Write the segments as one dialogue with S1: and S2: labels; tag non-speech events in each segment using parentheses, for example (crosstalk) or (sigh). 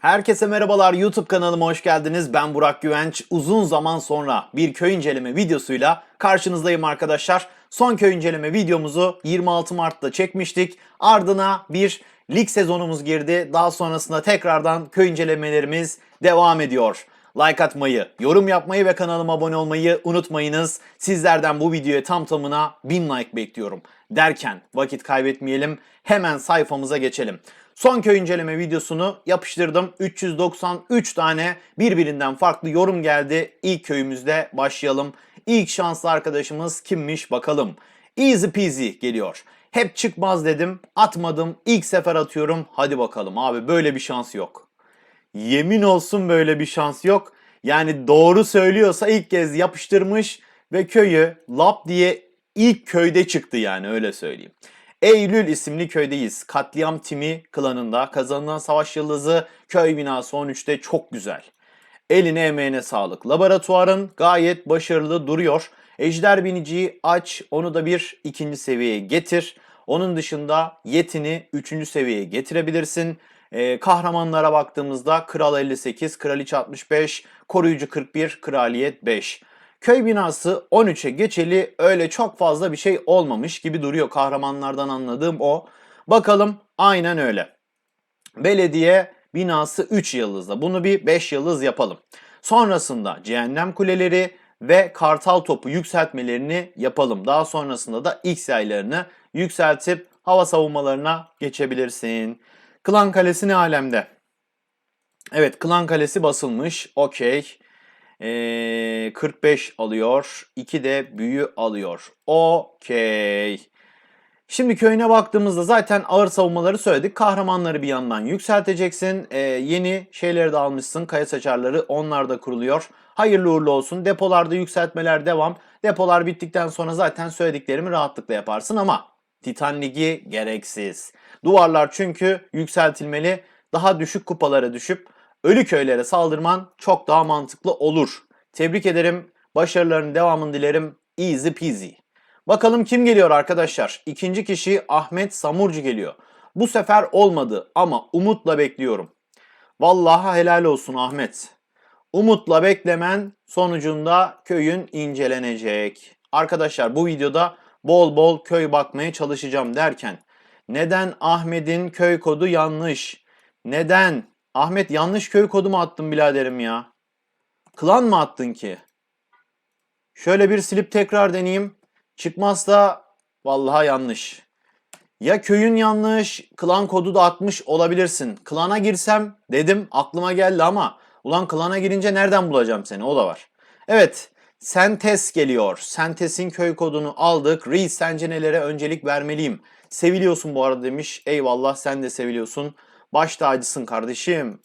S1: Herkese merhabalar YouTube kanalıma hoş geldiniz. Ben Burak Güvenç. Uzun zaman sonra bir köy inceleme videosuyla karşınızdayım arkadaşlar. Son köy inceleme videomuzu 26 Mart'ta çekmiştik. Ardına bir lig sezonumuz girdi. Daha sonrasında tekrardan köy incelemelerimiz devam ediyor. Like atmayı, yorum yapmayı ve kanalıma abone olmayı unutmayınız. Sizlerden bu videoya tam tamına 1000 like bekliyorum. Derken vakit kaybetmeyelim. Hemen sayfamıza geçelim. Son köy inceleme videosunu yapıştırdım. 393 tane birbirinden farklı yorum geldi. İlk köyümüzde başlayalım. İlk şanslı arkadaşımız kimmiş bakalım. Easy peasy geliyor. Hep çıkmaz dedim, atmadım. İlk sefer atıyorum. Hadi bakalım abi böyle bir şans yok. Yemin olsun böyle bir şans yok. Yani doğru söylüyorsa ilk kez yapıştırmış ve köyü lap diye ilk köyde çıktı yani öyle söyleyeyim. Eylül isimli köydeyiz. Katliam Timi klanında kazanılan savaş yıldızı köy binası 13'te çok güzel. Eline emeğine sağlık. Laboratuvarın gayet başarılı duruyor. Ejder biniciyi aç, onu da bir ikinci seviyeye getir. Onun dışında yetini üçüncü seviyeye getirebilirsin. Ee, kahramanlara baktığımızda Kral 58, Kraliçe 65, Koruyucu 41, Kraliyet 5. Köy binası 13'e geçeli öyle çok fazla bir şey olmamış gibi duruyor kahramanlardan anladığım o. Bakalım aynen öyle. Belediye binası 3 yıldızda. Bunu bir 5 yıldız yapalım. Sonrasında cehennem kuleleri ve kartal topu yükseltmelerini yapalım. Daha sonrasında da X yaylarını yükseltip hava savunmalarına geçebilirsin. Klan Kalesi ne alemde? Evet Klan Kalesi basılmış. Okey. Ee, 45 alıyor. 2 de büyü alıyor. Okey. Şimdi köyüne baktığımızda zaten ağır savunmaları söyledik. Kahramanları bir yandan yükselteceksin. Ee, yeni şeyleri de almışsın. Kaya saçarları onlar da kuruluyor. Hayırlı uğurlu olsun. Depolarda yükseltmeler devam. Depolar bittikten sonra zaten söylediklerimi rahatlıkla yaparsın ama Titan Ligi gereksiz. Duvarlar çünkü yükseltilmeli. Daha düşük kupalara düşüp ölü köylere saldırman çok daha mantıklı olur. Tebrik ederim. Başarıların devamını dilerim. Easy peasy. Bakalım kim geliyor arkadaşlar? İkinci kişi Ahmet Samurcu geliyor. Bu sefer olmadı ama umutla bekliyorum. Vallahi helal olsun Ahmet. Umutla beklemen sonucunda köyün incelenecek. Arkadaşlar bu videoda bol bol köy bakmaya çalışacağım derken neden Ahmet'in köy kodu yanlış? Neden? Ahmet yanlış köy kodu mu attın biraderim ya? Klan mı attın ki? Şöyle bir silip tekrar deneyeyim. Çıkmazsa vallahi yanlış. Ya köyün yanlış, klan kodu da atmış olabilirsin. Klana girsem dedim aklıma geldi ama ulan klana girince nereden bulacağım seni o da var. Evet Sentes geliyor. Sentes'in köy kodunu aldık. Reis sence nelere öncelik vermeliyim? Seviliyorsun bu arada demiş. Eyvallah sen de seviliyorsun. Baş tacısın kardeşim.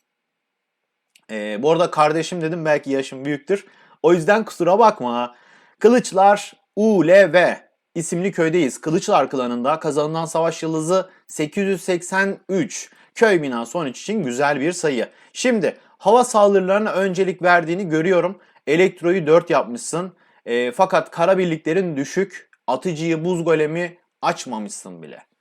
S1: Ee, bu arada kardeşim dedim belki yaşım büyüktür. O yüzden kusura bakma. Kılıçlar ULV isimli köydeyiz. Kılıçlar klanında kazanılan savaş yıldızı 883. Köy binası 13 için güzel bir sayı. Şimdi hava saldırılarına öncelik verdiğini görüyorum. Elektroyu 4 yapmışsın. E, fakat kara birliklerin düşük. Atıcıyı buz golemi açmamışsın bile.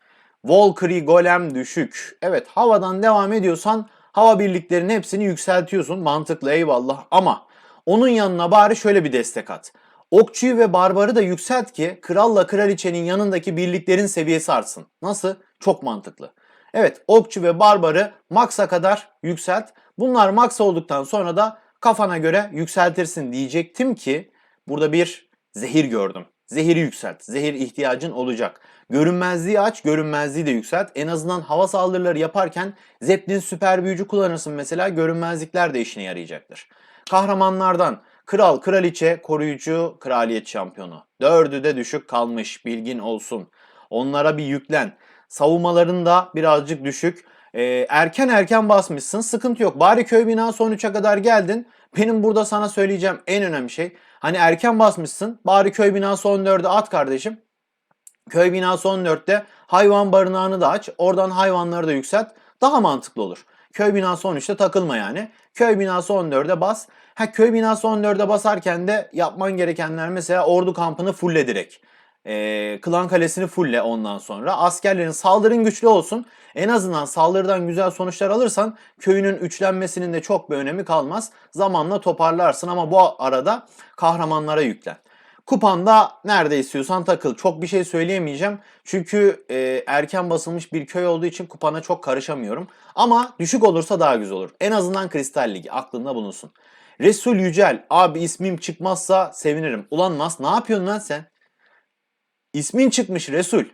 S1: Valkyrie golem düşük. Evet havadan devam ediyorsan hava birliklerinin hepsini yükseltiyorsun. Mantıklı eyvallah ama onun yanına bari şöyle bir destek at. Okçuyu ve barbarı da yükselt ki kralla kraliçenin yanındaki birliklerin seviyesi artsın. Nasıl? Çok mantıklı. Evet okçu ve barbarı maksa kadar yükselt. Bunlar max olduktan sonra da kafana göre yükseltirsin diyecektim ki burada bir zehir gördüm. Zehiri yükselt. Zehir ihtiyacın olacak. Görünmezliği aç, görünmezliği de yükselt. En azından hava saldırıları yaparken Zeppelin süper büyücü kullanırsın mesela. Görünmezlikler de işine yarayacaktır. Kahramanlardan kral, kraliçe, koruyucu, kraliyet şampiyonu. Dördü de düşük kalmış bilgin olsun. Onlara bir yüklen. Savunmalarında birazcık düşük. Ee, erken erken basmışsın. Sıkıntı yok. Bari köy binası 13'e kadar geldin. Benim burada sana söyleyeceğim en önemli şey. Hani erken basmışsın. Bari köy binası 14'e at kardeşim. Köy binası 14'te hayvan barınağını da aç. Oradan hayvanları da yükselt. Daha mantıklı olur. Köy binası 13'te takılma yani. Köy binası 14'e bas. Ha köy binası 14'e basarken de yapman gerekenler mesela ordu kampını fulle direkt. Ee, klan kalesini fulle ondan sonra. Askerlerin saldırın güçlü olsun. En azından saldırıdan güzel sonuçlar alırsan köyünün üçlenmesinin de çok bir önemi kalmaz. Zamanla toparlarsın ama bu arada kahramanlara yüklen. Kupanda nerede istiyorsan takıl. Çok bir şey söyleyemeyeceğim. Çünkü e, erken basılmış bir köy olduğu için kupana çok karışamıyorum. Ama düşük olursa daha güzel olur. En azından Kristal Ligi aklında bulunsun. Resul Yücel. Abi ismim çıkmazsa sevinirim. Ulan Mas ne yapıyorsun lan sen? İsmin çıkmış Resul.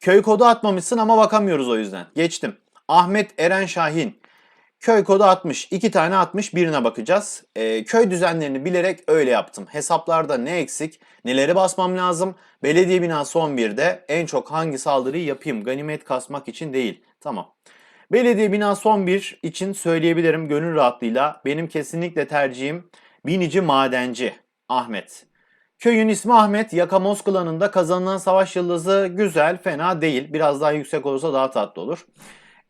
S1: Köy kodu atmamışsın ama bakamıyoruz o yüzden. Geçtim. Ahmet Eren Şahin. Köy kodu atmış. iki tane atmış. Birine bakacağız. Ee, köy düzenlerini bilerek öyle yaptım. Hesaplarda ne eksik, neleri basmam lazım. Belediye binası 11'de en çok hangi saldırıyı yapayım? Ganimet kasmak için değil. Tamam. Belediye binası 11 için söyleyebilirim gönül rahatlığıyla. Benim kesinlikle tercihim binici madenci Ahmet. Köyün ismi Ahmet. Yakamoz klanında kazanılan savaş yıldızı güzel, fena değil. Biraz daha yüksek olursa daha tatlı olur.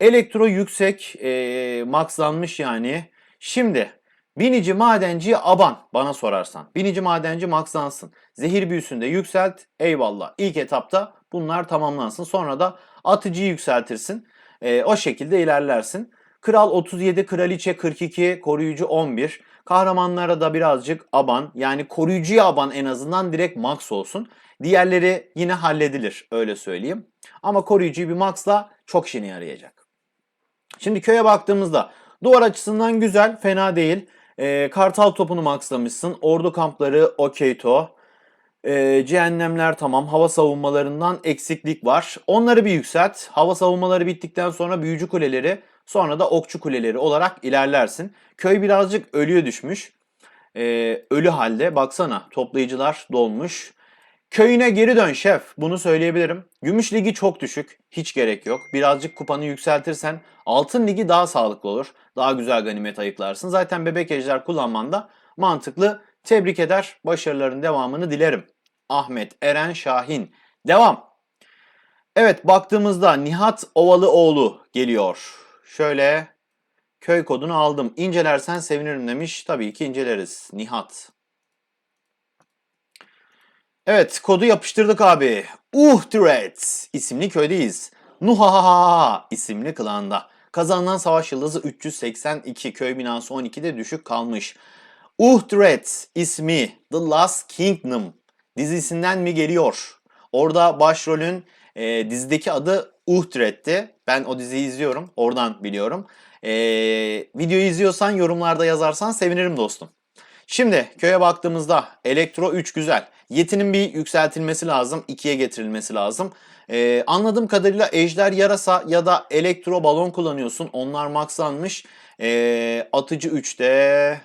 S1: Elektro yüksek, e, maxlanmış yani. Şimdi binici madenci aban bana sorarsan. Binici madenci maxlansın. Zehir büyüsünde yükselt. Eyvallah. İlk etapta bunlar tamamlansın. Sonra da atıcıyı yükseltirsin. E, o şekilde ilerlersin. Kral 37, kraliçe 42, koruyucu 11. Kahramanlara da birazcık aban yani koruyucuya aban en azından direkt max olsun. Diğerleri yine halledilir öyle söyleyeyim. Ama koruyucuyu bir maxla çok işine yarayacak. Şimdi köye baktığımızda duvar açısından güzel fena değil. Ee, kartal topunu maxlamışsın. Ordu kampları okey to. Ee, cehennemler tamam. Hava savunmalarından eksiklik var. Onları bir yükselt. Hava savunmaları bittikten sonra büyücü kuleleri sonra da okçu kuleleri olarak ilerlersin. Köy birazcık ölüye düşmüş. Ee, ölü halde baksana toplayıcılar dolmuş. Köyüne geri dön şef. Bunu söyleyebilirim. Gümüş ligi çok düşük. Hiç gerek yok. Birazcık kupanı yükseltirsen altın ligi daha sağlıklı olur. Daha güzel ganimet ayıklarsın. Zaten bebek ejder kullanman da mantıklı. Tebrik eder. Başarıların devamını dilerim. Ahmet Eren Şahin. Devam. Evet baktığımızda Nihat Ovalıoğlu geliyor. Şöyle köy kodunu aldım. İncelersen sevinirim demiş. Tabii ki inceleriz. Nihat. Evet kodu yapıştırdık abi. Uhtred isimli köydeyiz. Nuhahaha isimli klanda. Kazanılan savaş yıldızı 382 köy binası 12'de düşük kalmış. Uhtred ismi The Last Kingdom dizisinden mi geliyor? Orada başrolün e, dizideki adı Uhtred'ti. Ben o diziyi izliyorum. Oradan biliyorum. E, videoyu izliyorsan yorumlarda yazarsan sevinirim dostum. Şimdi köye baktığımızda elektro 3 güzel. Yetinin bir yükseltilmesi lazım. 2'ye getirilmesi lazım. Ee, anladığım kadarıyla ejder yarasa ya da elektro balon kullanıyorsun. Onlar maxlanmış. Ee, atıcı 3'te.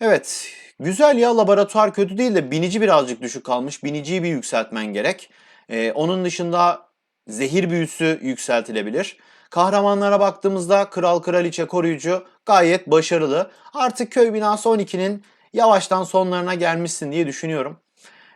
S1: Evet. Güzel ya laboratuvar kötü değil de binici birazcık düşük kalmış. Biniciyi bir yükseltmen gerek. Ee, onun dışında zehir büyüsü yükseltilebilir. Kahramanlara baktığımızda kral kraliçe koruyucu gayet başarılı. Artık köy binası 12'nin yavaştan sonlarına gelmişsin diye düşünüyorum.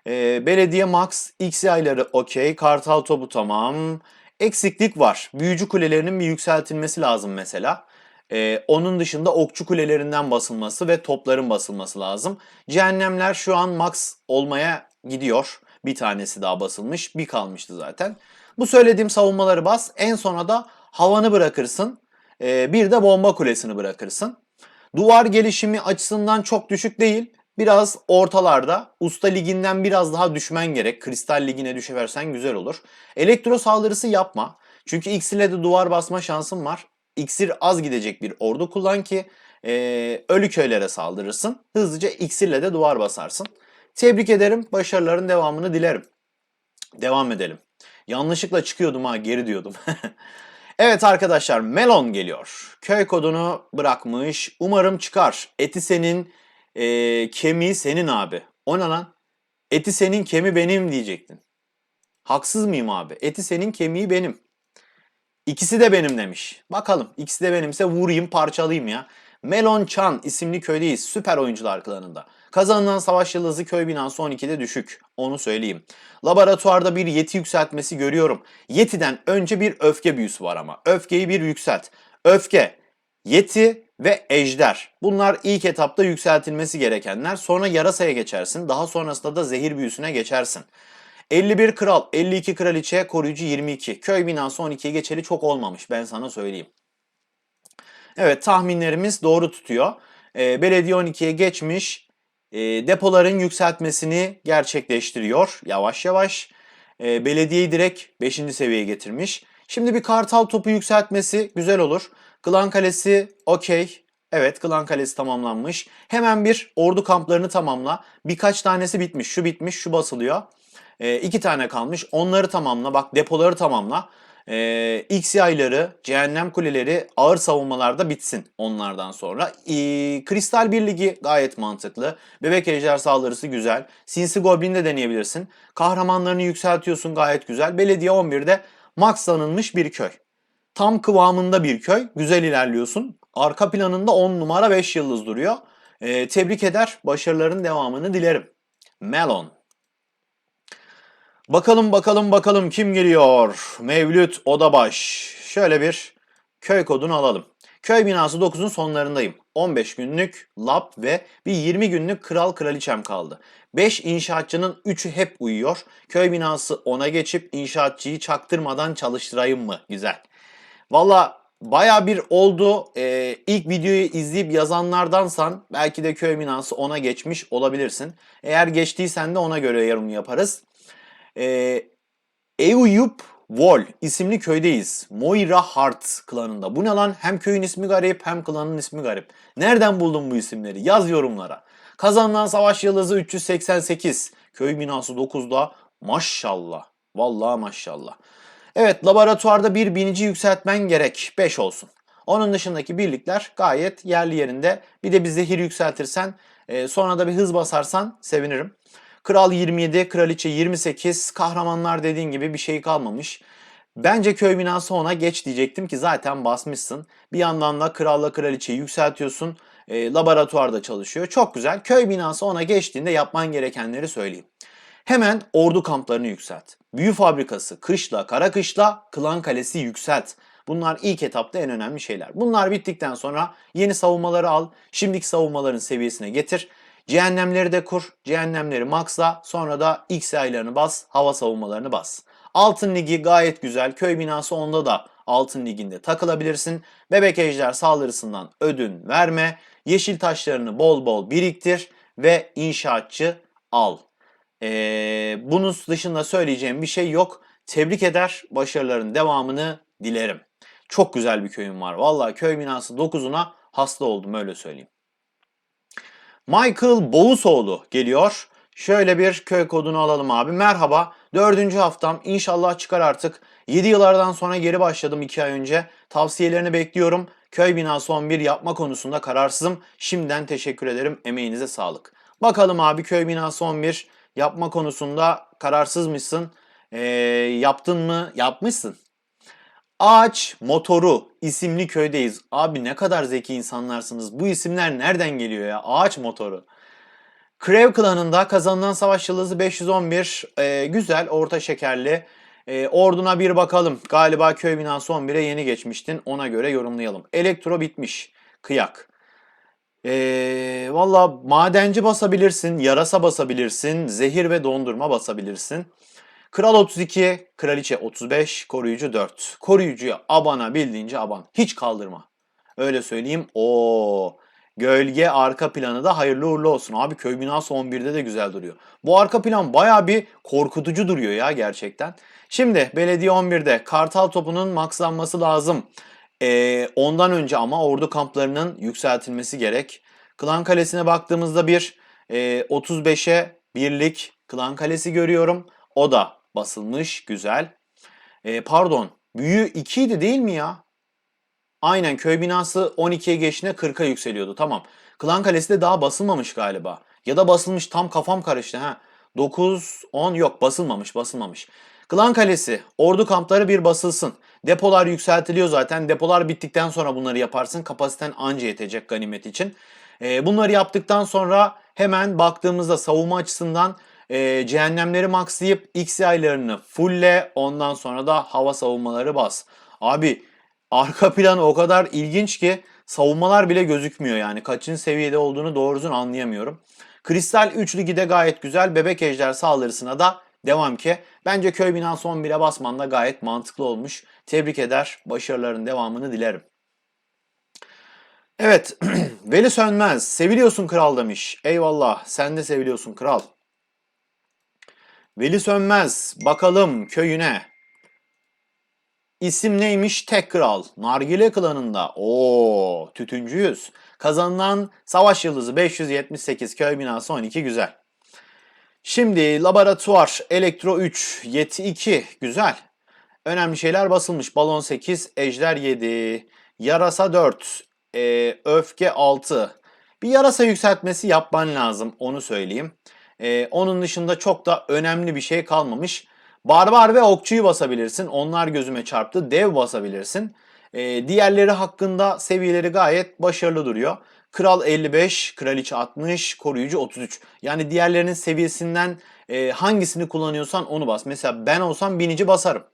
S1: Ee, belediye max, X ayları okey, kartal topu tamam. Eksiklik var. Büyücü kulelerinin bir yükseltilmesi lazım mesela. Ee, onun dışında okçu kulelerinden basılması ve topların basılması lazım. Cehennemler şu an max olmaya gidiyor. Bir tanesi daha basılmış, bir kalmıştı zaten. Bu söylediğim savunmaları bas. En sona da havanı bırakırsın. Ee, bir de bomba kulesini bırakırsın. Duvar gelişimi açısından çok düşük değil. Biraz ortalarda. Usta liginden biraz daha düşmen gerek. Kristal ligine düşeversen güzel olur. Elektro saldırısı yapma. Çünkü iksirle de duvar basma şansın var. İksir az gidecek bir ordu kullan ki e, ölü köylere saldırırsın. Hızlıca iksirle de duvar basarsın. Tebrik ederim. Başarıların devamını dilerim. Devam edelim. Yanlışlıkla çıkıyordum ha geri diyordum. (laughs) evet arkadaşlar Melon geliyor. Köy kodunu bırakmış. Umarım çıkar. Eti senin, e, kemiği senin abi. O ne lan? Eti senin, kemiği benim diyecektin. Haksız mıyım abi? Eti senin, kemiği benim. İkisi de benim demiş. Bakalım ikisi de benimse vurayım parçalayayım ya. Melon Chan isimli köydeyiz. Süper oyuncular klanında. Kazanılan savaş yıldızı köy binası 12'de düşük. Onu söyleyeyim. Laboratuvarda bir yeti yükseltmesi görüyorum. Yeti'den önce bir öfke büyüsü var ama. Öfkeyi bir yükselt. Öfke, yeti ve ejder. Bunlar ilk etapta yükseltilmesi gerekenler. Sonra yarasaya geçersin. Daha sonrasında da zehir büyüsüne geçersin. 51 kral, 52 kraliçe, koruyucu 22. Köy binası 12'ye geçeli çok olmamış ben sana söyleyeyim. Evet tahminlerimiz doğru tutuyor. Ee, belediye 12'ye geçmiş. Ee, depoların yükseltmesini gerçekleştiriyor yavaş yavaş. Ee, belediyeyi direkt 5. seviyeye getirmiş. Şimdi bir kartal topu yükseltmesi güzel olur. Klan Kalesi okey. Evet Klan Kalesi tamamlanmış. Hemen bir ordu kamplarını tamamla. Birkaç tanesi bitmiş. Şu bitmiş, şu basılıyor. Ee, iki tane kalmış. Onları tamamla. Bak depoları tamamla. Ee, X yayları, cehennem kuleleri ağır savunmalarda bitsin onlardan sonra. Ee, Kristal Birligi gayet mantıklı. Bebek ejder saldırısı güzel. Sinsi Goblin de deneyebilirsin. Kahramanlarını yükseltiyorsun gayet güzel. Belediye 11'de maxlanılmış bir köy. Tam kıvamında bir köy. Güzel ilerliyorsun. Arka planında 10 numara 5 yıldız duruyor. Ee, tebrik eder. Başarıların devamını dilerim. Melon. Bakalım bakalım bakalım kim geliyor? Mevlüt Odabaş. Şöyle bir köy kodunu alalım. Köy binası 9'un sonlarındayım. 15 günlük lab ve bir 20 günlük kral kraliçem kaldı. 5 inşaatçının 3'ü hep uyuyor. Köy binası 10'a geçip inşaatçıyı çaktırmadan çalıştırayım mı? Güzel. Valla baya bir oldu. Ee, ilk videoyu izleyip yazanlardansan belki de köy binası 10'a geçmiş olabilirsin. Eğer geçtiysen de ona göre yorum yaparız. Ee, Euyup Vol isimli köydeyiz. Moira Hart klanında. Bu ne lan? Hem köyün ismi garip hem klanın ismi garip. Nereden buldun bu isimleri? Yaz yorumlara. Kazanılan savaş yıldızı 388. Köy binası 9'da. Maşallah. Vallahi maşallah. Evet laboratuvarda bir binici yükseltmen gerek. 5 olsun. Onun dışındaki birlikler gayet yerli yerinde. Bir de bir zehir yükseltirsen e, sonra da bir hız basarsan sevinirim. Kral 27, kraliçe 28, kahramanlar dediğin gibi bir şey kalmamış. Bence köy binası ona geç diyecektim ki zaten basmışsın. Bir yandan da kralla kraliçeyi yükseltiyorsun. E, laboratuvarda çalışıyor. Çok güzel. Köy binası ona geçtiğinde yapman gerekenleri söyleyeyim. Hemen ordu kamplarını yükselt. Büyü fabrikası, kışla, kara kışla, klan kalesi yükselt. Bunlar ilk etapta en önemli şeyler. Bunlar bittikten sonra yeni savunmaları al. Şimdiki savunmaların seviyesine getir. Cehennemleri de kur. Cehennemleri maxla. Sonra da X aylarını bas. Hava savunmalarını bas. Altın Ligi gayet güzel. Köy binası onda da Altın Ligi'nde takılabilirsin. Bebek ejder saldırısından ödün verme. Yeşil taşlarını bol bol biriktir ve inşaatçı al. Ee, bunun dışında söyleyeceğim bir şey yok. Tebrik eder, başarıların devamını dilerim. Çok güzel bir köyüm var. Vallahi köy binası 9'una hasta oldum öyle söyleyeyim. Michael Boğusoğlu geliyor. Şöyle bir köy kodunu alalım abi. Merhaba. Dördüncü haftam. İnşallah çıkar artık. 7 yıllardan sonra geri başladım 2 ay önce. Tavsiyelerini bekliyorum. Köy binası 11 yapma konusunda kararsızım. Şimdiden teşekkür ederim. Emeğinize sağlık. Bakalım abi köy binası 11 yapma konusunda kararsızmışsın. Ee, yaptın mı? Yapmışsın. Ağaç Motoru isimli köydeyiz. Abi ne kadar zeki insanlarsınız. Bu isimler nereden geliyor ya? Ağaç Motoru. Krev klanında kazanılan savaş yıldızı 511. Ee, güzel, orta şekerli. Ee, orduna bir bakalım. Galiba köy binası 11'e yeni geçmiştin. Ona göre yorumlayalım. Elektro bitmiş. Kıyak. Ee, Valla madenci basabilirsin, yarasa basabilirsin, zehir ve dondurma basabilirsin. Kral 32, kraliçe 35, koruyucu 4. Koruyucuya abana bildiğince aban. Hiç kaldırma. Öyle söyleyeyim. O Gölge arka planı da hayırlı uğurlu olsun. Abi köy binası 11'de de güzel duruyor. Bu arka plan baya bir korkutucu duruyor ya gerçekten. Şimdi belediye 11'de kartal topunun maxlanması lazım. Ee, ondan önce ama ordu kamplarının yükseltilmesi gerek. Klan Kalesi'ne baktığımızda bir e, 35'e birlik Klan Kalesi görüyorum. O da basılmış. Güzel. E, pardon. Büyü 2 idi değil mi ya? Aynen köy binası 12'ye geçtiğinde 40'a yükseliyordu. Tamam. Klan Kalesi de daha basılmamış galiba. Ya da basılmış tam kafam karıştı ha. 9, 10 yok basılmamış basılmamış. Klan Kalesi ordu kampları bir basılsın. Depolar yükseltiliyor zaten. Depolar bittikten sonra bunları yaparsın. Kapasiten anca yetecek ganimet için. E, bunları yaptıktan sonra hemen baktığımızda savunma açısından e, cehennemleri maxlayıp X yaylarını fullle ondan sonra da hava savunmaları bas. Abi arka plan o kadar ilginç ki savunmalar bile gözükmüyor yani. Kaçıncı seviyede olduğunu doğru düzgün anlayamıyorum. Kristal 3 ligi de gayet güzel. Bebek ejder saldırısına da Devam ki. Bence köy binası 11'e basman da gayet mantıklı olmuş. Tebrik eder. Başarıların devamını dilerim. Evet. (clears throat) Veli Sönmez. Seviliyorsun kral demiş. Eyvallah. Sen de seviliyorsun kral. Veli Sönmez. Bakalım köyüne. İsim neymiş? Tek Kral. Nargile klanında. Oo, tütüncüyüz. Kazanılan savaş yıldızı 578 köy binası 12 güzel. Şimdi laboratuvar elektro 3 yeti 2 güzel. Önemli şeyler basılmış. Balon 8, ejder 7, yarasa 4, e, öfke 6. Bir yarasa yükseltmesi yapman lazım onu söyleyeyim. E, onun dışında çok da önemli bir şey kalmamış. Barbar ve okçuyu basabilirsin. Onlar gözüme çarptı. Dev basabilirsin. E, diğerleri hakkında seviyeleri gayet başarılı duruyor. Kral 55, Kraliçe 60, Koruyucu 33. Yani diğerlerinin seviyesinden e, hangisini kullanıyorsan onu bas. Mesela ben olsam binici basarım.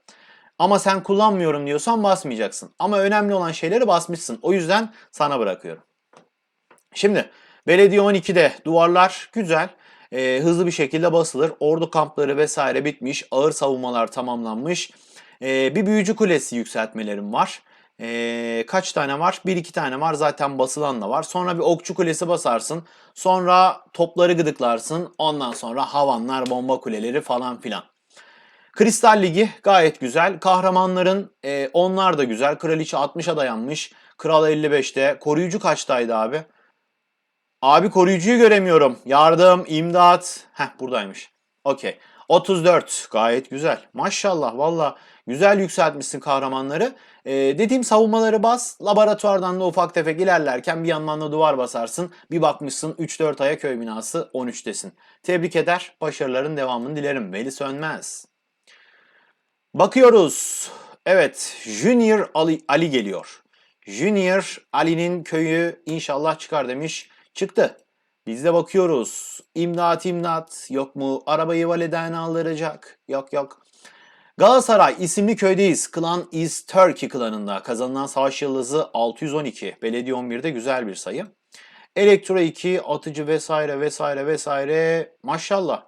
S1: Ama sen kullanmıyorum diyorsan basmayacaksın. Ama önemli olan şeyleri basmışsın. O yüzden sana bırakıyorum. Şimdi belediye 12'de duvarlar güzel. Ee, hızlı bir şekilde basılır. Ordu kampları vesaire bitmiş. Ağır savunmalar tamamlanmış. Ee, bir büyücü kulesi yükseltmelerim var. Ee, kaç tane var? Bir iki tane var. Zaten basılan da var. Sonra bir okçu kulesi basarsın. Sonra topları gıdıklarsın. Ondan sonra havanlar, bomba kuleleri falan filan. Kristal Ligi gayet güzel. Kahramanların e, onlar da güzel. Kraliçe 60'a dayanmış. Kral 55'te. Koruyucu kaçtaydı abi? Abi koruyucuyu göremiyorum. Yardım, imdat. Heh buradaymış. Okey. 34 gayet güzel. Maşallah valla güzel yükseltmişsin kahramanları. Ee, dediğim savunmaları bas. Laboratuvardan da ufak tefek ilerlerken bir yandan da duvar basarsın. Bir bakmışsın 3-4 aya köy binası 13'tesin. Tebrik eder. Başarıların devamını dilerim. Veli Sönmez. Bakıyoruz. Evet, Junior Ali, Ali geliyor. Junior Ali'nin köyü inşallah çıkar demiş. Çıktı. Biz de bakıyoruz. İmdat imdat yok mu? Arabayı validen aldıracak. Yok yok. Galatasaray isimli köydeyiz. Klan is Turkey klanında. Kazanılan savaş yıldızı 612. Belediye 11'de güzel bir sayı. Elektro 2, atıcı vesaire vesaire vesaire. Maşallah.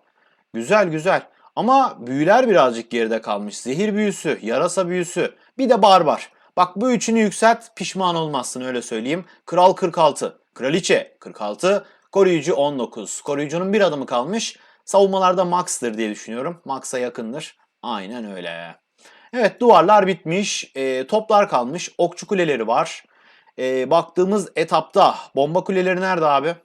S1: Güzel güzel. Ama büyüler birazcık geride kalmış. Zehir büyüsü, yarasa büyüsü, bir de barbar. Bak bu üçünü yükselt pişman olmazsın öyle söyleyeyim. Kral 46, kraliçe 46, koruyucu 19. Koruyucunun bir adımı kalmış. Savunmalarda max'tır diye düşünüyorum. Max'a yakındır. Aynen öyle. Evet duvarlar bitmiş. E, toplar kalmış. Okçu kuleleri var. E, baktığımız etapta bomba kuleleri nerede abi?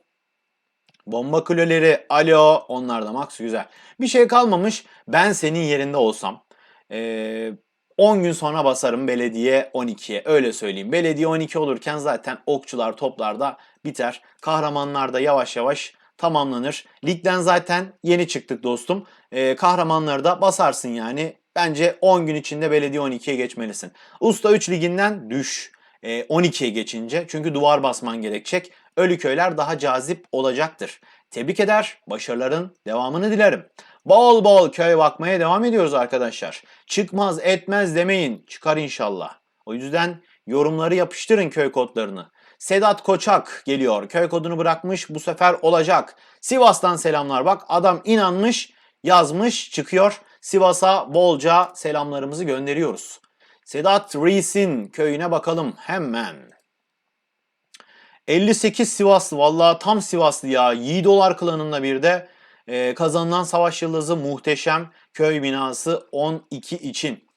S1: Bomba kuleleri, alo, onlar da max güzel. Bir şey kalmamış. Ben senin yerinde olsam ee, 10 gün sonra basarım belediye 12'ye. Öyle söyleyeyim. Belediye 12 olurken zaten okçular toplarda biter. Kahramanlar da yavaş yavaş tamamlanır. Ligden zaten yeni çıktık dostum. Ee, kahramanları da basarsın yani. Bence 10 gün içinde belediye 12'ye geçmelisin. Usta 3 liginden düş. 12'ye geçince çünkü duvar basman gerekecek. Ölü köyler daha cazip olacaktır. Tebrik eder, başarıların devamını dilerim. Bol bol köy bakmaya devam ediyoruz arkadaşlar. Çıkmaz etmez demeyin, çıkar inşallah. O yüzden yorumları yapıştırın köy kodlarını. Sedat Koçak geliyor. Köy kodunu bırakmış bu sefer olacak. Sivas'tan selamlar bak adam inanmış yazmış çıkıyor. Sivas'a bolca selamlarımızı gönderiyoruz. Sedat Reis'in köyüne bakalım hemen. 58 Sivaslı vallahi tam Sivaslı ya. Yiğidolar klanında bir de e, kazanılan savaş yıldızı muhteşem köy binası 12 için.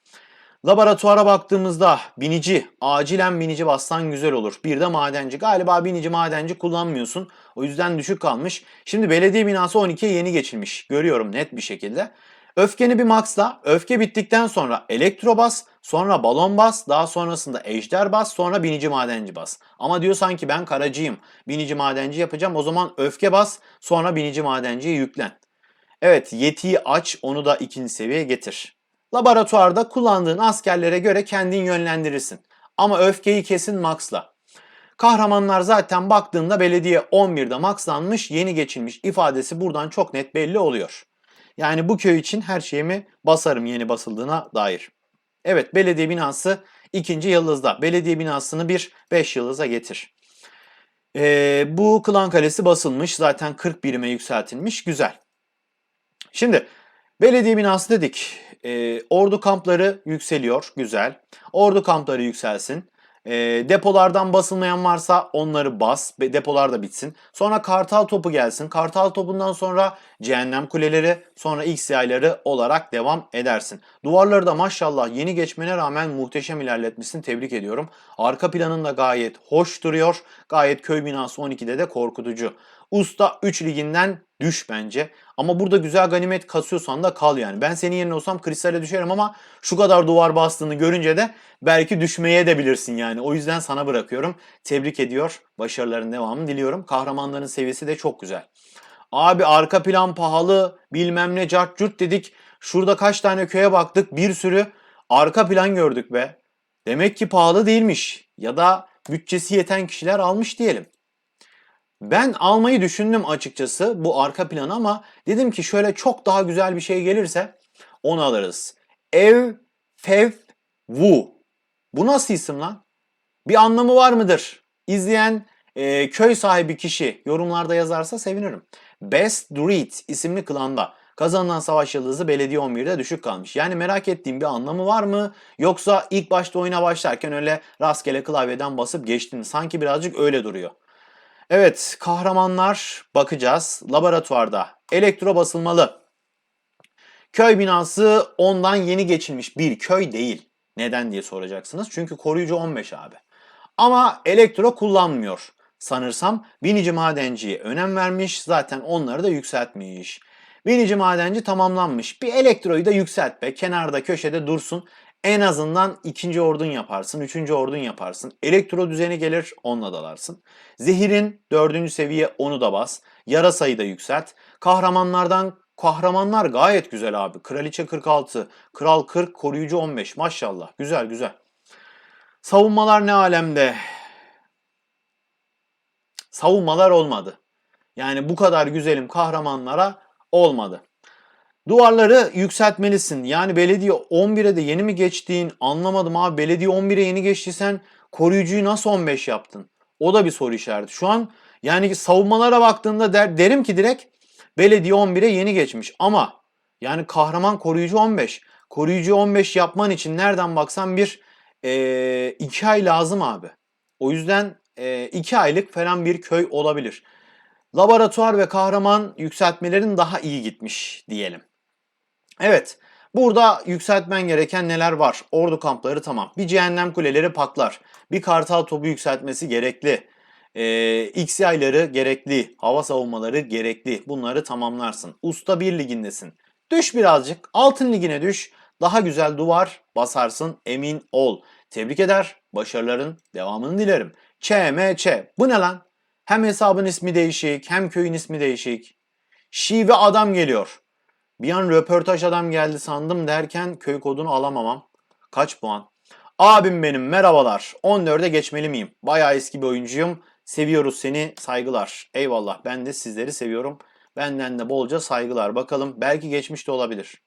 S1: Laboratuvara baktığımızda binici, acilen binici bassan güzel olur. Bir de madenci. Galiba binici madenci kullanmıyorsun. O yüzden düşük kalmış. Şimdi belediye binası 12'ye yeni geçilmiş. Görüyorum net bir şekilde. Öfkeni bir maxla, öfke bittikten sonra elektro bas, sonra balon bas, daha sonrasında ejder bas, sonra binici madenci bas. Ama diyor sanki ben karacıyım, binici madenci yapacağım. O zaman öfke bas, sonra binici madenciye yüklen. Evet, yetiyi aç, onu da ikinci seviyeye getir. Laboratuvarda kullandığın askerlere göre kendin yönlendirirsin. Ama öfkeyi kesin maxla. Kahramanlar zaten baktığında belediye 11'de maxlanmış, yeni geçilmiş ifadesi buradan çok net belli oluyor. Yani bu köy için her şeyimi basarım yeni basıldığına dair. Evet belediye binası ikinci yıldızda. Belediye binasını bir 5 yıldıza getir. Ee, bu klan kalesi basılmış. Zaten 40 birime yükseltilmiş. Güzel. Şimdi Belediye binası dedik. Ee, ordu kampları yükseliyor. Güzel. Ordu kampları yükselsin. Ee, depolardan basılmayan varsa onları bas. Depolar da bitsin. Sonra kartal topu gelsin. Kartal topundan sonra cehennem kuleleri, sonra X yayları olarak devam edersin. Duvarları da maşallah yeni geçmene rağmen muhteşem ilerletmişsin. Tebrik ediyorum. Arka planın da gayet hoş duruyor. Gayet köy binası 12'de de korkutucu. Usta 3 liginden düş bence. Ama burada güzel ganimet kasıyorsan da kal yani. Ben senin yerine olsam kristale düşerim ama şu kadar duvar bastığını görünce de belki düşmeye de bilirsin yani. O yüzden sana bırakıyorum. Tebrik ediyor. Başarıların devamını diliyorum. Kahramanların seviyesi de çok güzel. Abi arka plan pahalı bilmem ne cart curt dedik. Şurada kaç tane köye baktık bir sürü arka plan gördük be. Demek ki pahalı değilmiş. Ya da bütçesi yeten kişiler almış diyelim. Ben almayı düşündüm açıkçası bu arka planı ama dedim ki şöyle çok daha güzel bir şey gelirse onu alırız. Ev Fev Wu. Bu nasıl isim lan? Bir anlamı var mıdır? İzleyen e, köy sahibi kişi yorumlarda yazarsa sevinirim. Best Druid isimli klanda kazanılan savaş yıldızı belediye 11'de düşük kalmış. Yani merak ettiğim bir anlamı var mı? Yoksa ilk başta oyuna başlarken öyle rastgele klavyeden basıp geçtin? Sanki birazcık öyle duruyor. Evet, kahramanlar bakacağız. Laboratuvarda elektro basılmalı. Köy binası ondan yeni geçilmiş bir köy değil. Neden diye soracaksınız. Çünkü koruyucu 15 abi. Ama elektro kullanmıyor. Sanırsam binici madenciye önem vermiş. Zaten onları da yükseltmiş. Binici madenci tamamlanmış. Bir elektroyu da yükselt be. Kenarda köşede dursun. En azından ikinci ordun yaparsın, üçüncü ordun yaparsın. Elektro düzeni gelir, onunla dalarsın. Zehirin dördüncü seviye onu da bas. Yarasayı da yükselt. Kahramanlardan kahramanlar gayet güzel abi. Kraliçe 46, Kral 40, Koruyucu 15. Maşallah. Güzel güzel. Savunmalar ne alemde? Savunmalar olmadı. Yani bu kadar güzelim kahramanlara olmadı. Duvarları yükseltmelisin. Yani belediye 11'e de yeni mi geçtiğin anlamadım abi. Belediye 11'e yeni geçtiysen koruyucuyu nasıl 15 yaptın? O da bir soru işareti. Şu an yani savunmalara baktığında der, derim ki direkt belediye 11'e yeni geçmiş. Ama yani kahraman koruyucu 15. Koruyucu 15 yapman için nereden baksan bir 2 ay lazım abi. O yüzden 2 aylık falan bir köy olabilir. Laboratuvar ve kahraman yükseltmelerin daha iyi gitmiş diyelim. Evet. Burada yükseltmen gereken neler var? Ordu kampları tamam. Bir cehennem kuleleri paklar. Bir kartal topu yükseltmesi gerekli. Ee, X yayları gerekli. Hava savunmaları gerekli. Bunları tamamlarsın. Usta 1 ligindesin. Düş birazcık. Altın ligine düş. Daha güzel duvar basarsın emin ol. Tebrik eder. Başarıların devamını dilerim. ÇMÇ. Bu ne lan? Hem hesabın ismi değişik hem köyün ismi değişik. Şive adam geliyor. Bir an röportaj adam geldi sandım derken köy kodunu alamamam. Kaç puan? Abim benim merhabalar. 14'e geçmeli miyim? Bayağı eski bir oyuncuyum. Seviyoruz seni. Saygılar. Eyvallah. Ben de sizleri seviyorum. Benden de bolca saygılar. Bakalım belki geçmiş de olabilir.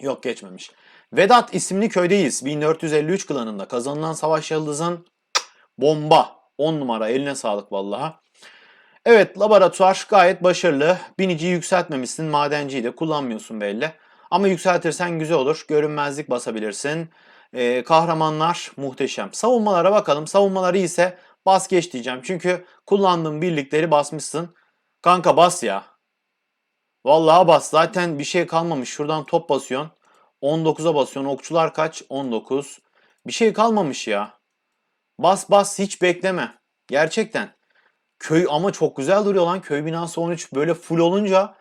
S1: Yok geçmemiş. Vedat isimli köydeyiz. 1453 klanında kazanılan savaş yıldızın bomba. 10 numara eline sağlık vallaha. Evet laboratuvar gayet başarılı. Biniciyi yükseltmemişsin. Madenciyi de kullanmıyorsun belli. Ama yükseltirsen güzel olur. Görünmezlik basabilirsin. Ee, kahramanlar muhteşem. Savunmalara bakalım. Savunmaları ise bas geç diyeceğim. Çünkü kullandığın birlikleri basmışsın. Kanka bas ya. Vallahi bas. Zaten bir şey kalmamış. Şuradan top basıyorsun. 19'a basıyorsun. Okçular kaç? 19. Bir şey kalmamış ya. Bas bas hiç bekleme. Gerçekten. Köy ama çok güzel duruyor lan. Köy binası 13 böyle full olunca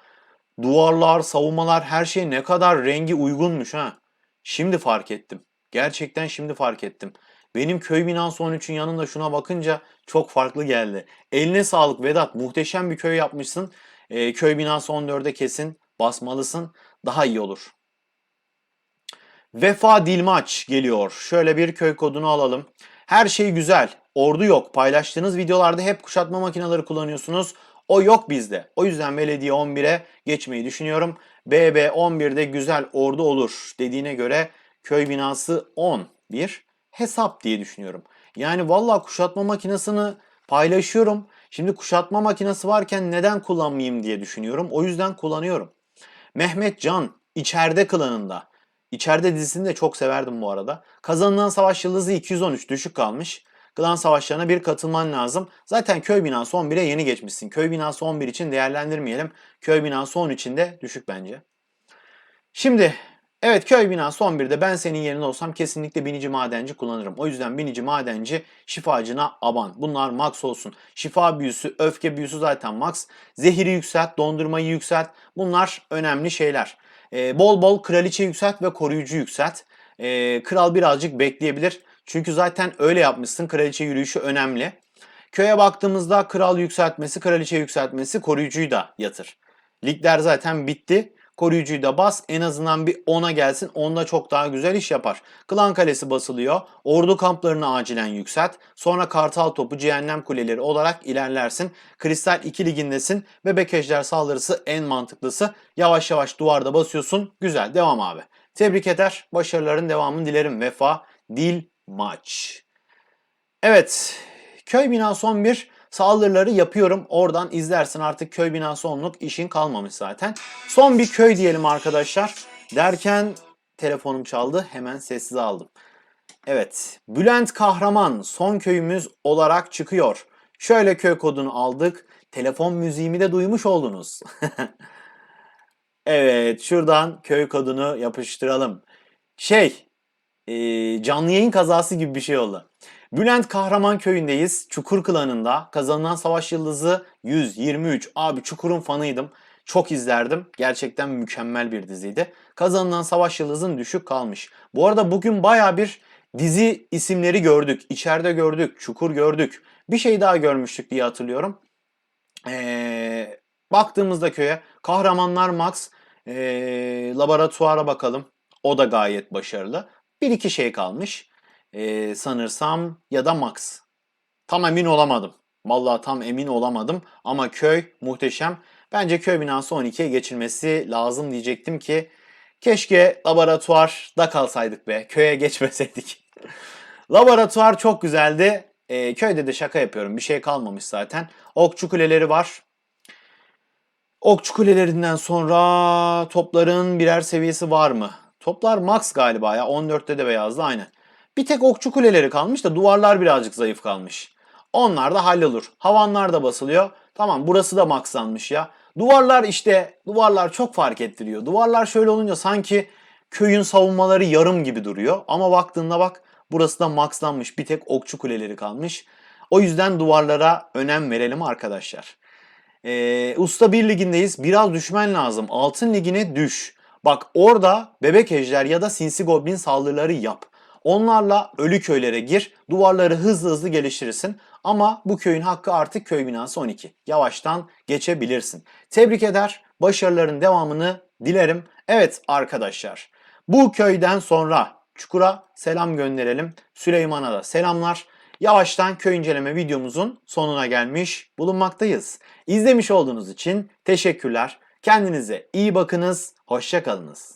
S1: duvarlar, savunmalar her şey ne kadar rengi uygunmuş ha. Şimdi fark ettim. Gerçekten şimdi fark ettim. Benim köy binası 13'ün yanında şuna bakınca çok farklı geldi. Eline sağlık Vedat. Muhteşem bir köy yapmışsın. Ee, köy binası 14'e kesin basmalısın. Daha iyi olur. Vefa Dilmaç geliyor. Şöyle bir köy kodunu alalım. Her şey güzel. Ordu yok. Paylaştığınız videolarda hep kuşatma makineleri kullanıyorsunuz. O yok bizde. O yüzden belediye 11'e geçmeyi düşünüyorum. BB 11'de güzel ordu olur dediğine göre köy binası 10 bir hesap diye düşünüyorum. Yani vallahi kuşatma makinesini paylaşıyorum. Şimdi kuşatma makinesi varken neden kullanmayayım diye düşünüyorum. O yüzden kullanıyorum. Mehmet Can içeride klanında. İçeride dizisini de çok severdim bu arada. Kazanılan savaş yıldızı 213 düşük kalmış. Klan savaşlarına bir katılman lazım. Zaten köy binası 11'e yeni geçmişsin. Köy binası 11 için değerlendirmeyelim. Köy binası 10 için de düşük bence. Şimdi evet köy binası 11'de ben senin yerinde olsam kesinlikle binici madenci kullanırım. O yüzden binici madenci şifacına aban. Bunlar max olsun. Şifa büyüsü, öfke büyüsü zaten max. Zehiri yükselt, dondurmayı yükselt. Bunlar önemli şeyler. Ee, bol bol kraliçe yükselt ve koruyucu yükselt. Ee, kral birazcık bekleyebilir. Çünkü zaten öyle yapmışsın. Kraliçe yürüyüşü önemli. Köye baktığımızda kral yükseltmesi, kraliçe yükseltmesi, koruyucuyu da yatır. Ligler zaten bitti. Koruyucuyu da bas. En azından bir 10'a gelsin. Onda çok daha güzel iş yapar. Klan kalesi basılıyor. Ordu kamplarını acilen yükselt. Sonra kartal topu, cehennem kuleleri olarak ilerlersin. Kristal 2 ligindesin. Bebek ejder saldırısı en mantıklısı. Yavaş yavaş duvarda basıyorsun. Güzel. Devam abi. Tebrik eder. Başarıların devamını dilerim. Vefa, dil, maç. Evet. Köy binası 11 saldırıları yapıyorum. Oradan izlersin artık köy binası 10'luk işin kalmamış zaten. Son bir köy diyelim arkadaşlar. Derken telefonum çaldı. Hemen sessize aldım. Evet. Bülent Kahraman son köyümüz olarak çıkıyor. Şöyle köy kodunu aldık. Telefon müziğimi de duymuş oldunuz. (laughs) evet. Şuradan köy kodunu yapıştıralım. Şey. Eee, canlı yayın kazası gibi bir şey oldu. Bülent Kahraman köyündeyiz. Çukur klanında. Kazanılan savaş yıldızı 123. Abi Çukur'un fanıydım. Çok izlerdim. Gerçekten mükemmel bir diziydi. Kazanılan savaş yıldızın düşük kalmış. Bu arada bugün baya bir dizi isimleri gördük. İçeride gördük. Çukur gördük. Bir şey daha görmüştük diye hatırlıyorum. Ee, baktığımızda köye Kahramanlar Max ee, laboratuvara bakalım. O da gayet başarılı. Bir iki şey kalmış. Ee, sanırsam ya da Max. Tam emin olamadım. Vallahi tam emin olamadım ama köy muhteşem. Bence köy binası 12'ye geçilmesi lazım diyecektim ki keşke laboratuvarda kalsaydık be. Köye (laughs) geçmeseydik. Laboratuvar çok güzeldi. Ee, köyde de şaka yapıyorum. Bir şey kalmamış zaten. Okçu kuleleri var. Okçu kulelerinden sonra topların birer seviyesi var mı? Toplar max galiba ya. 14'te de beyazdı aynen. Bir tek okçu kuleleri kalmış da duvarlar birazcık zayıf kalmış. Onlar da hallolur. Havanlar da basılıyor. Tamam burası da maxlanmış ya. Duvarlar işte duvarlar çok fark ettiriyor. Duvarlar şöyle olunca sanki köyün savunmaları yarım gibi duruyor. Ama baktığında bak burası da maxlanmış. Bir tek okçu kuleleri kalmış. O yüzden duvarlara önem verelim arkadaşlar. Ee, Usta 1 ligindeyiz. Biraz düşmen lazım. Altın ligine düş. Bak orada bebek ejder ya da sinsi goblin saldırıları yap. Onlarla ölü köylere gir. Duvarları hızlı hızlı geliştirirsin. Ama bu köyün hakkı artık köy binası 12. Yavaştan geçebilirsin. Tebrik eder. Başarıların devamını dilerim. Evet arkadaşlar. Bu köyden sonra Çukur'a selam gönderelim. Süleyman'a da selamlar. Yavaştan köy inceleme videomuzun sonuna gelmiş bulunmaktayız. İzlemiş olduğunuz için teşekkürler. Kendinize iyi bakınız. Hoşçakalınız.